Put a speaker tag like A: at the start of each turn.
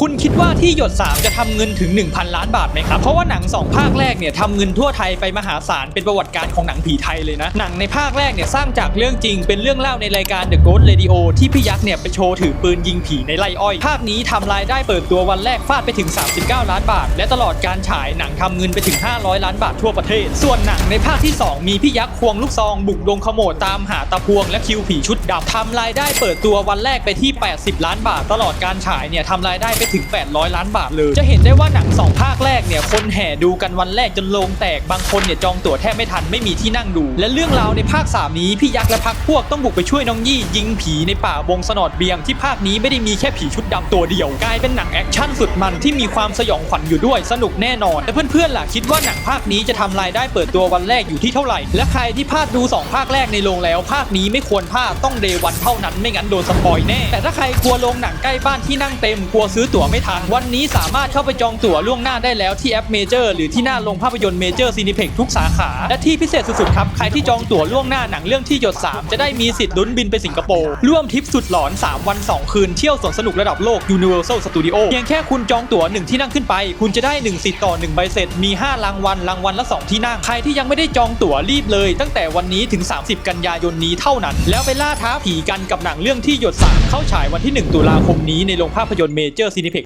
A: คุณคิดว่าที่หยด 3 จะทำเงินถึง 1,000 ล้านบาทไหมครับ เพราะว่าหนัง 2 ภาคแรกเนี่ยทำเงินทั่วไทยไปมหาศาลเป็นประวัติการของหนังผีไทยเลยนะ หนังในภาคแรกเนี่ยสร้างจากเรื่องจริงเป็นเรื่องเล่าในรายการ The Ghost Radio ที่พี่ยักษ์เนี่ยไปโชว์ถือปืนยิงผีในไร่อ้อย ภาคนี้ทำรายได้เปิดตัววันแรกฟาดไปถึง 39 ล้านบาท และตลอดการฉายหนังทำเงินไปถึง 500 ล้านบาททั่วประเทศ ส่วนหนังในภาคที่ 2 มีพี่ยักษ์ควงลูกซองบุกดงขโมดตามหาตะพวงและคิวผีชุดดำทำรายได้เปิดตัววันแรกไปที่ 80 ล้านบาท ตลอดการฉายเนี่ยทำรายได้ไปถึง 800 ล้านบาทเลย จะเห็นได้ว่าหนัง 2 ภาคแรกเนี่ยคนแห่ดูกันวันแรกจนโลงแตกบางคนเนี่ยจองตั๋วแทบไม่ทันไม่มีที่นั่งดู และเรื่องราวในภาค 3 นี้พี่ยักษ์และพักพวกต้องบุกไปช่วยน้องยี่ยิงผีในป่าบงสนอดเบียงที่ภาคนี้ไม่ได้มีแค่ผีชุดดำตัวเดียว กลายเป็นหนังแอคชั่นสุดมันที่มีความสยองขวัญอยู่ด้วยสนุกแน่นอนและเพื่อนๆล่ะคิดว่าหนังภาคนี้จะทำรายได้เปิดตัววันแรกอยู่ที่เท่าไหร่ และใครที่พลาดดู 2 ภาคแรกในโรงแล้ว ภาคนี้ไม่ควรพลาดต้องเดวันเท่านั้นไม่งั้นโดนสปอยแน่แต่ถ้าใครกลัวโรงหนังใกล้บ้านที่นั่งเต็มกลัวซื้อตั๋วไม่ทัน วันนี้สามารถเข้าไปจองตั๋วล่วงหน้าได้แล้วที่แอปเมเจอร์หรือที่หน้าโรงภาพยนตร์เมเจอร์ซีนิเพ็กทุกสาขา และที่พิเศษสุดๆครับ ใครที่จองตั๋วล่วงหน้าหนังเรื่องที่หยด 3 จะได้มีสิทธิ์ลุ้นบินไปสิงคโปร์ร่วมทริปสุดหลอน 3 วัน 2 คืนเที่ยวสวนสนุกระดับโลก Universal Studio เพียงแค่คุณจองตั๋ว1ที่นั่งขึ้นไป คุณจะได้ 1 สิทธิ์ต่อ 1 ใบเสร็จมี 5 รางวัลรางวัลละ 2 ที่นั่งใครที่ยังไม่ได้จองตั๋วรีบเลย ตั้งแต่วันนี้ถึง 30 กันยายนนี้เท่านั้น แล้วไปล่าท้าผีกันกับหนังเรื่องที่หยด3เข้าฉายวันที่ 1 ตุลาคมนี้ในโรงภาพยนตร์เมเจอร์ซีนิเพ็ก